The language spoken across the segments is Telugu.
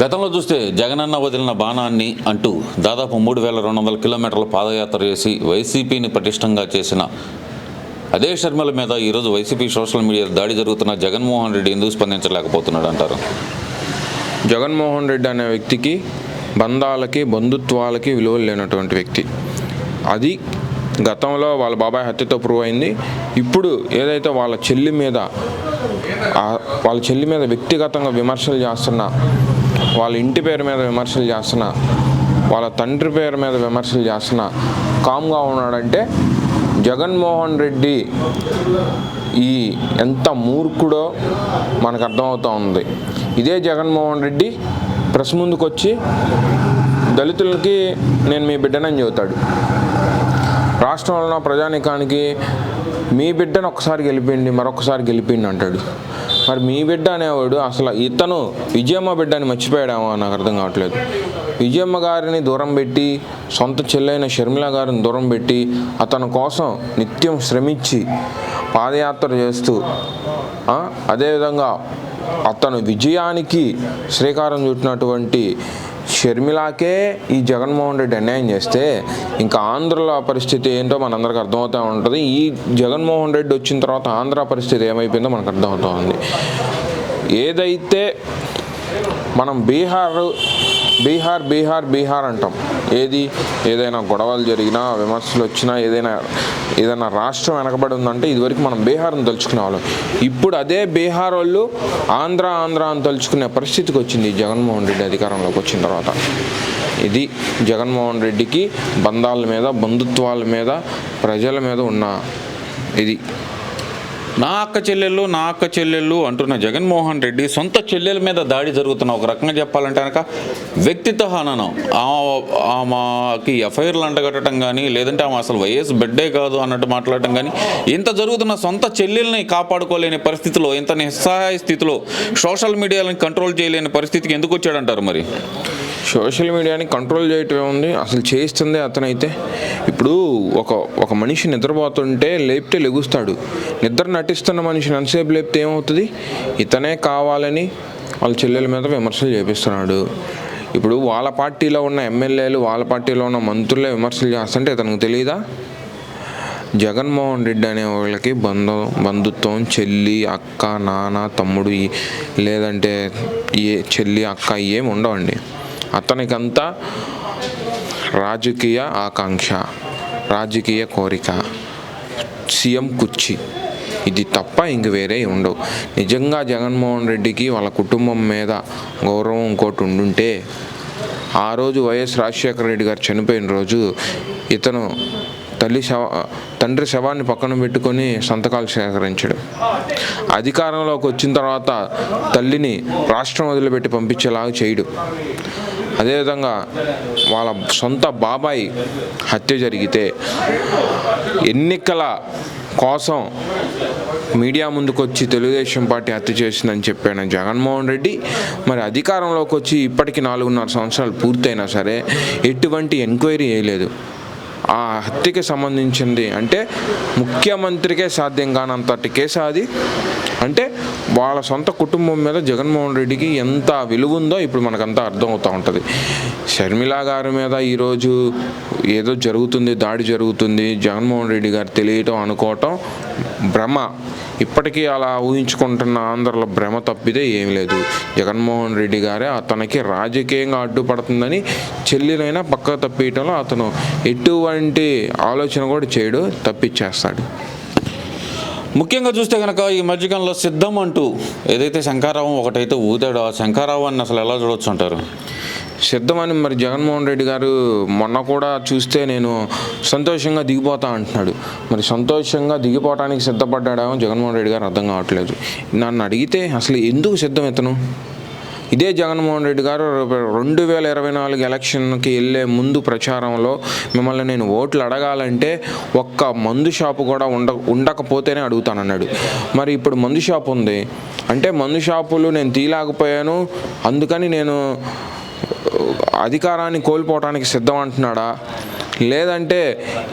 గతంలో చూస్తే జగనన్న వదిలిన బాణాన్ని అంటూ దాదాపు మూడు వేల రెండు వందల కిలోమీటర్ల పాదయాత్ర చేసి వైసీపీని పటిష్టంగా చేసిన అదే షర్మిల మీద ఈరోజు వైసీపీ సోషల్ మీడియా దాడి జరుగుతున్న జగన్మోహన్ రెడ్డి ఎందుకు స్పందించలేకపోతున్నాడు అంటారు? జగన్మోహన్ రెడ్డి అనే వ్యక్తికి బంధాలకి బంధుత్వాలకి విలువలు లేనటువంటి వ్యక్తి. అది గతంలో వాళ్ళ బాబాయ్ హత్యతో ప్రూవ్ అయింది. ఇప్పుడు ఏదైతే వాళ్ళ చెల్లి మీద వాళ్ళ చెల్లి మీద వ్యక్తిగతంగా విమర్శలు చేస్తున్న వాళ్ళ ఇంటి పేరు మీద విమర్శలు చేస్తున్నా వాళ్ళ తండ్రి పేరు మీద విమర్శలు చేస్తున్నా కామ్గా ఉన్నాడంటే జగన్మోహన్ రెడ్డి ఈ ఎంత మూర్ఖుడో మనకు అర్థమవుతూ ఉంది. ఇదే జగన్మోహన్ రెడ్డి ప్రెస్ ముందుకు వచ్చి దళితులకి నేను మీ బిడ్డనని చెబుతాడు. రాష్ట్రంలో ప్రజానికానికి మీ బిడ్డను ఒకసారి గెలిపిండి మరొకసారి గెలిపిండి అంటాడు. మరి మీ బిడ్డ అనేవాడు అసలు ఇతను విజయమ్మ బిడ్డని మర్చిపోయాడేమో నాకు అర్థం కావట్లేదు. విజయమ్మ గారిని దూరం పెట్టి సొంత చెల్లైన షర్మిల గారిని దూరం పెట్టి అతని కోసం నిత్యం శ్రమించి పాదయాత్ర చేస్తూ అదేవిధంగా అతను విజయానికి శ్రీకారం చుట్టినటువంటి షర్మిలాకే ఈ జగన్మోహన్ రెడ్డి అన్యాయం చేస్తే ఇంకా ఆంధ్రలో పరిస్థితి ఏంటో మనందరికి అర్థమవుతూ ఉంటుంది. ఈ జగన్మోహన్ రెడ్డి వచ్చిన తర్వాత ఆంధ్ర పరిస్థితి ఏమైపోయిందో మనకు అర్థమవుతూ ఉంది. ఏదైతే మనం బీహార్ బీహార్ బీహార్ బీహార్ అంటాం. ఏది ఏదైనా గొడవలు జరిగినా విమర్శలు వచ్చినా ఏదైనా ఏదైనా రాష్ట్రం వెనకబడి ఉందంటే ఇదివరకు మనం బీహార్ని తలుచుకునే వాళ్ళం ఇప్పుడు అదే బీహార్ వాళ్ళు ఆంధ్ర ఆంధ్ర అని తలుచుకునే పరిస్థితికి వచ్చింది. ఈ జగన్మోహన్ రెడ్డి అధికారంలోకి వచ్చిన తర్వాత. ఇది జగన్మోహన్ రెడ్డికి బంధాల మీద బంధుత్వాల మీద ప్రజల మీద ఉన్న ఇది. నా అక్క చెల్లెళ్ళు నా అక్క చెల్లెళ్ళు అంటున్న జగన్మోహన్ రెడ్డి సొంత చెల్లెల మీద దాడి జరుగుతున్న ఒక రకంగా చెప్పాలంటే కనుక వ్యక్తిత్వ హననం. ఆ- ఆమెకి ఎఫ్ఐఆర్లు అంటగట్టడం కానీ లేదంటే ఆమె అసలు వైఎస్ బిడ్డే కాదు అన్నట్టు మాట్లాడటం కానీ ఇంత జరుగుతున్న సొంత చెల్లెల్ని కాపాడుకోలేని పరిస్థితిలో ఇంత నిస్సహాయ స్థితిలో సోషల్ మీడియాని కంట్రోల్ చేయలేని పరిస్థితికి ఎందుకు వచ్చాడంటారు మరి? సోషల్ మీడియాని కంట్రోల్ చేయటం ఉంది. అసలు చేయిస్తుంది అతనైతే. ఇప్పుడు ఒక ఒక మనిషి నిద్రపోతుంటే లేపితే లెగుస్తాడు. నిద్ర నటిస్తున్న మనిషిని ఎంతసేపు లేపితే ఏమవుతుంది? ఇతనే కావాలని వాళ్ళ చెల్లెల మీద విమర్శలు చేపిస్తున్నాడు. ఇప్పుడు వాళ్ళ పార్టీలో ఉన్న ఎమ్మెల్యేలు వాళ్ళ పార్టీలో ఉన్న మంత్రులే విమర్శలు చేస్తుంటే ఇతనికి తెలియదా జగన్మోహన్ రెడ్డి అనే వాళ్ళకి బంధం బంధుత్వం చెల్లి అక్క నాన్న తమ్ముడు లేదంటే ఏ చెల్లి అక్క ఏమి ఉండవండి. అతనికంతా రాజకీయ ఆకాంక్ష రాజకీయ కోరిక. సీఎం కుర్చీ. ఇది తప్ప ఇంక వేరే ఉండవు నిజంగా జగన్మోహన్ రెడ్డికి వాళ్ళ కుటుంబం మీద గౌరవం ఇంకోటి ఉండుంటే ఆ రోజు వైఎస్ రాజశేఖర రెడ్డి గారు చనిపోయిన రోజు ఇతను తల్లి శవ తండ్రి శవాన్ని పక్కన పెట్టుకొని సంతకాలు సేకరించడు. అధికారంలోకి వచ్చిన తర్వాత తల్లిని రాష్ట్రం వదిలిపెట్టి పంపించేలాగా చేయడు. అదేవిధంగా వాళ్ళ సొంత బాబాయ్ హత్య జరిగితే ఎన్నికల కోసం మీడియా ముందుకు వచ్చి తెలుగుదేశం పార్టీ హత్య చేసిందని చెప్పాను జగన్మోహన్ రెడ్డి. మరి అధికారంలోకి వచ్చి ఇప్పటికి నాలుగున్నర సంవత్సరాలు పూర్తయినా సరే ఎటువంటి ఎంక్వైరీ చేయలేదు ఆ హత్యకి సంబంధించింది. అంటే ముఖ్యమంత్రికే సాధ్యం కానంతటి కేసు అది. అంటే వాళ్ళ సొంత కుటుంబం మీద జగన్మోహన్ రెడ్డికి ఎంత విలువ ఉందో ఇప్పుడు మనకంతా అర్థమవుతూ ఉంటుంది. షర్మిల గారి మీద ఈరోజు ఏదో జరుగుతుంది దాడి జరుగుతుంది. జగన్మోహన్ రెడ్డి గారు తెలియటం అనుకోవటం భ్రమ. ఇప్పటికీ అలా ఊహించుకుంటున్న ఆంధ్రలో భ్రమ తప్పితే ఏం లేదు. జగన్మోహన్ రెడ్డి గారే అతనికి రాజకీయంగా అడ్డుపడుతుందని చెల్లినైనా పక్క తప్పియటంలో అతను ఎటువంటి ఆలోచన కూడా చేయడు తప్పించేస్తాడు ముఖ్యంగా చూస్తే కనుక ఈ మధ్యకాలంలో సిద్ధం అంటూ ఏదైతే శంకారావం ఒకటైతే ఊదాడో ఆ శంకారావాన్ని అసలు ఎలా చూడొచ్చు అంటారు? సిద్ధమని మరి జగన్మోహన్ రెడ్డి గారు మొన్న కూడా చూస్తే నేను సంతోషంగా దిగిపోతా అంటున్నాడు. మరి సంతోషంగా దిగిపోవటానికి సిద్ధపడ్డాడేమో జగన్మోహన్ రెడ్డి గారు అర్థం కావట్లేదు. నన్ను అడిగితే అసలు ఎందుకు సిద్ధం ఇతను? ఇదే జగన్మోహన్ రెడ్డి గారు రెండు వేల ఇరవై నాలుగు ఎలక్షన్కి వెళ్ళే ముందు ప్రచారంలో మిమ్మల్ని నేను ఓట్లు అడగాలంటే ఒక్క మందు షాపు కూడా ఉండ ఉండకపోతేనే అడుగుతానన్నాడు. మరి ఇప్పుడు మందు షాపు ఉంది. అంటే మందు షాపులు నేను తీయలేకపోయాను. అందుకని నేను అధికారాన్ని కోల్పోవటానికి సిద్ధం అంటున్నాడా లేదంటే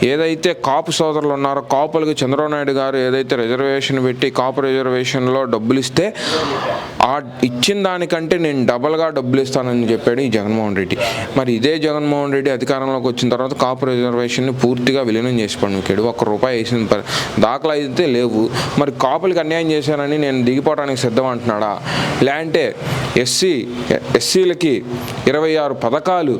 ఏదైతే కాపు సోదరులు ఉన్నారో కాపులకి చంద్రబాబు నాయుడు గారు ఏదైతే రిజర్వేషన్ పెట్టి కాపు రిజర్వేషన్లో డబ్బులు ఇస్తే ఆ ఇచ్చిన దానికంటే నేను డబల్గా డబ్బులు ఇస్తానని చెప్పాడు ఈ జగన్మోహన్ రెడ్డి. మరి ఇదే జగన్మోహన్ రెడ్డి అధికారంలోకి వచ్చిన తర్వాత కాపు రిజర్వేషన్ని పూర్తిగా విలీనం చేసి పండుకాడు ఒక్క రూపాయి వేసిన దాఖలు అయితే లేవు. మరి కాపులకి అన్యాయం చేశానని నేను దిగిపోవడానికి సిద్ధం అంటున్నాడా? లేదంటే ఎస్సీ ఎస్సీలకి ఇరవై ఆరు పథకాలు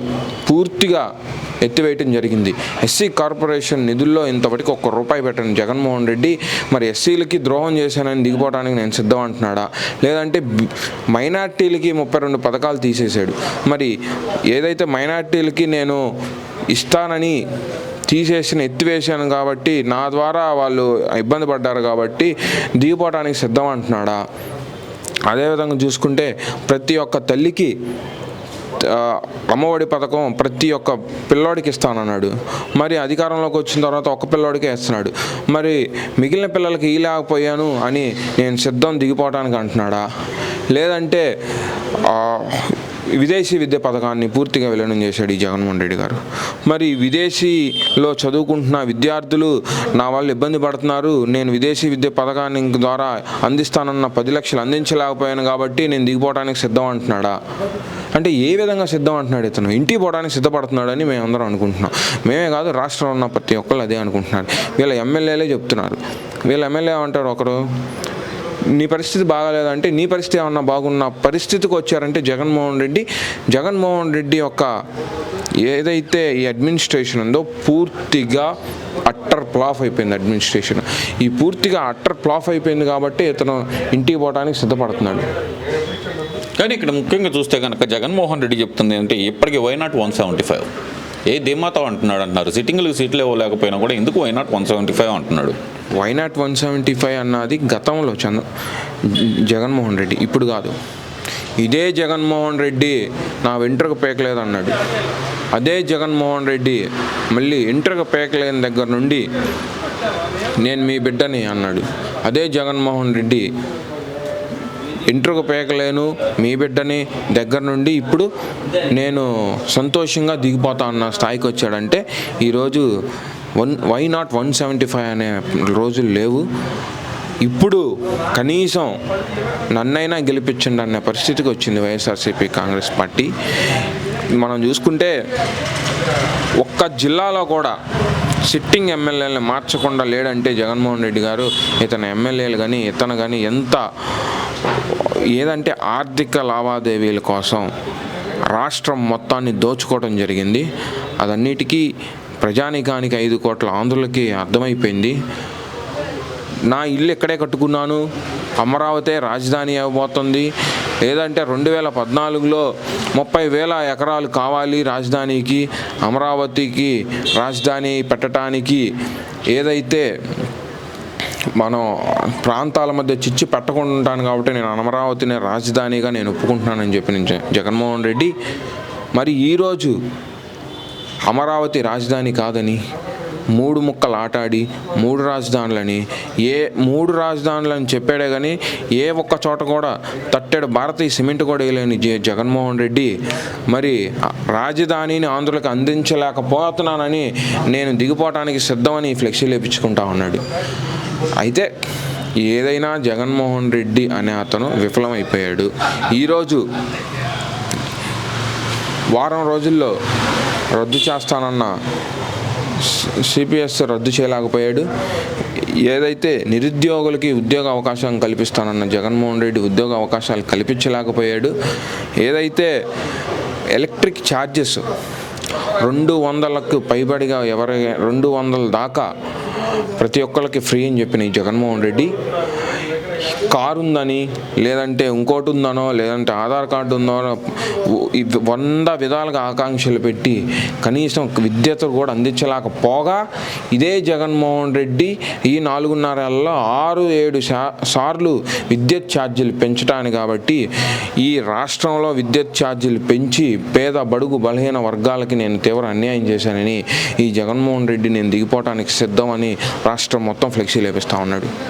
పూర్తిగా ఎత్తివేయటం జరిగింది. ఎస్సీ కార్పొరేషన్ నిధుల్లో ఇంతవరకు ఒక్క రూపాయి పెట్టని జగన్మోహన్ రెడ్డి మరి ఎస్సీలకి ద్రోహం చేశానని దిగిపోవడానికి నేను సిద్ధం అంటున్నాడా? లేదంటే మైనార్టీలకి ముప్పై రెండు పథకాలు తీసేశాడు. మరి ఏదైతే మైనార్టీలకి నేను ఇస్తానని తీసేసిన ఎత్తివేశాను కాబట్టి నా ద్వారా వాళ్ళు ఇబ్బంది పడ్డారు కాబట్టి దిగిపోవడానికి సిద్ధం అంటున్నాడా? అదేవిధంగా చూసుకుంటే ప్రతి ఒక్క తల్లికి అమ్మఒడి పథకం ప్రతి ఒక్క పిల్లోడికి ఇస్తానన్నాడు. మరి అధికారంలోకి వచ్చిన తర్వాత ఒక్క పిల్లోడికే ఇస్తున్నాడు. మరి మిగిలిన పిల్లలకి ఇలాకపోయాను అని నేను సిద్ధం దిగిపోవటానికి అంటున్నాడా? లేదంటే విదేశీ విద్య పథకాన్ని పూర్తిగా విలీనం చేశాడు ఈ జగన్మోహన్ రెడ్డి గారు. మరి విదేశీలో చదువుకుంటున్న విద్యార్థులు నా వాళ్ళు ఇబ్బంది పడుతున్నారు. నేను విదేశీ విద్య పథకాన్ని ద్వారా అందిస్తానన్న పది లక్షలు అందించలేకపోయాను కాబట్టి నేను దిగిపోవడానికి సిద్ధం అంటున్నాడా? అంటే ఏ విధంగా సిద్ధం అంటున్నాడు ఇతను? ఇంటికి పోవడానికి సిద్ధపడుతున్నాడని మేము అందరం అనుకుంటున్నాం. మేమే కాదు రాష్ట్రంలో ఉన్న ప్రతి ఒక్కళ్ళు అదే అనుకుంటున్నారు. వీళ్ళ ఎమ్మెల్యేలే చెప్తున్నారు. వీళ్ళ ఎమ్మెల్యే అంటారు ఒకరు? నీ పరిస్థితి బాగాలేదంటే నీ పరిస్థితి ఏమన్నా బాగున్న పరిస్థితికి వచ్చారంటే జగన్మోహన్ రెడ్డి జగన్మోహన్ రెడ్డి యొక్క ఏదైతే ఈ అడ్మినిస్ట్రేషన్ ఉందో పూర్తిగా అట్టర్ ప్లాఫ్ అయిపోయింది అడ్మినిస్ట్రేషన్ ఈ పూర్తిగా అట్టర్ ప్లాఫ్ అయిపోయింది కాబట్టి ఇతను ఇంటికి పోవడానికి సిద్ధపడుతున్నాడు. కానీ ఇక్కడ ముఖ్యంగా చూస్తే కనుక జగన్మోహన్ రెడ్డి చెప్తుంది అంటే ఇప్పటికీ why not one seventy five ఏ ధీమాతో అంటున్నాడు అంటున్నారు. సిట్టింగ్లకు సీట్లు ఇవ్వలేకపోయినా కూడా ఎందుకు why not one seventy five అంటున్నాడు? Why not one seventy five అన్నది గతంలో చంద్ర జగన్మోహన్ రెడ్డి ఇప్పుడు కాదు. ఇదే జగన్మోహన్ రెడ్డి నా వెంట్రుక పేకలేదు అన్నాడు అదే జగన్మోహన్ రెడ్డి మళ్ళీ ఇంటర్కు పేకలేని దగ్గర నుండి నేను మీ బిడ్డని అన్నాడు. అదే జగన్మోహన్ రెడ్డి ఇంటర్కు పేకలేను మీ బిడ్డని దగ్గర నుండి ఇప్పుడు నేను సంతోషంగా దిగిపోతా అన్న స్థాయికి వచ్చాడంటే ఈరోజు one why not one seventy five అనే రోజులు లేవు. ఇప్పుడు కనీసం నన్నైనా గెలిపించండి అనే పరిస్థితికి వచ్చింది వైఎస్ఆర్సీపీ కాంగ్రెస్ పార్టీ. మనం చూసుకుంటే ఒక్క జిల్లాలో కూడా సిట్టింగ్ ఎమ్మెల్యేలను మార్చకుండా లేడంటే జగన్మోహన్ రెడ్డి గారు ఇతని ఎమ్మెల్యేలు కానీ ఇతను కానీ ఎంత ఏదంటే ఆర్థిక లావాదేవీల కోసం రాష్ట్రం మొత్తాన్ని దోచుకోవడం జరిగింది. అదన్నిటికీ ప్రజానికానికి ఐదు కోట్ల ఆంధ్రులకి అర్థమైపోయింది. నా ఇల్లు ఎక్కడే కట్టుకున్నాను? అమరావతి రాజధాని అవ్వబోతుంది. లేదంటే రెండు వేల పద్నాలుగులో ముప్పై వేల ఎకరాలు కావాలి రాజధానికి అమరావతికి రాజధాని పెట్టడానికి ఏదైతే మనం ప్రాంతాల మధ్య చిచ్చు పెట్టకుండా ఉంటాను కాబట్టి నేను అమరావతిని రాజధానిగా నేను ఒప్పుకుంటున్నానని చెప్పి నేను జగన్మోహన్ రెడ్డి మరి ఈరోజు అమరావతి రాజధాని కాదని మూడు ముక్కలు ఆటాడి మూడు రాజధానులని ఏ మూడు రాజధానులని చెప్పాడే కానీ ఏ ఒక్క చోట కూడా తట్టెడు భారతీయ సిమెంట్ కూడా వేయలేని జ జగన్మోహన్ రెడ్డి మరి రాజధానిని ఆంధ్రులకు అందించలేకపోతున్నానని నేను దిగిపోవటానికి సిద్ధమని ఫ్లెక్సీ లేపించుకుంటా ఉన్నాడు. అయితే ఏదైనా జగన్మోహన్ రెడ్డి అనే అతను విఫలమైపోయాడు. ఈరోజు వారం రోజుల్లో రద్దు చేస్తానన్న సిపిఎస్ రద్దు చేయలేకపోయాడు. ఏదైతే నిరుద్యోగులకి ఉద్యోగ అవకాశం కల్పిస్తానన్న జగన్మోహన్ రెడ్డి ఉద్యోగ అవకాశాలు కల్పించలేకపోయాడు. ఏదైతే ఎలక్ట్రిక్ ఛార్జెస్ రెండు వందలకు పైబడిగా ఎవరి రెండు వందల దాకా ప్రతి ఒక్కరికి ఫ్రీ అని చెప్పిన ఈ జగన్మోహన్ రెడ్డి కారు ఉందని లేదంటే ఇంకోటి ఉందనో లేదంటే ఆధార్ కార్డు ఉందనో ఈ వంద విధాలుగా ఆకాంక్షలు పెట్టి కనీసం విద్యతో కూడా అందించలేకపోగా ఇదే జగన్మోహన్ రెడ్డి ఈ నాలుగున్నరల్లో ఆరు ఏడు సార్లు విద్యుత్ ఛార్జీలు పెంచడానికి కాబట్టి ఈ రాష్ట్రంలో విద్యుత్ ఛార్జీలు పెంచి పేద బడుగు బలహీన వర్గాలకి నేను తీవ్ర అన్యాయం చేశానని ఈ జగన్మోహన్ రెడ్డి నేను దిగిపోవటానికి సిద్ధమని రాష్ట్రం మొత్తం ఫ్లెక్సీ లేపిస్తూ ఉన్నాడు.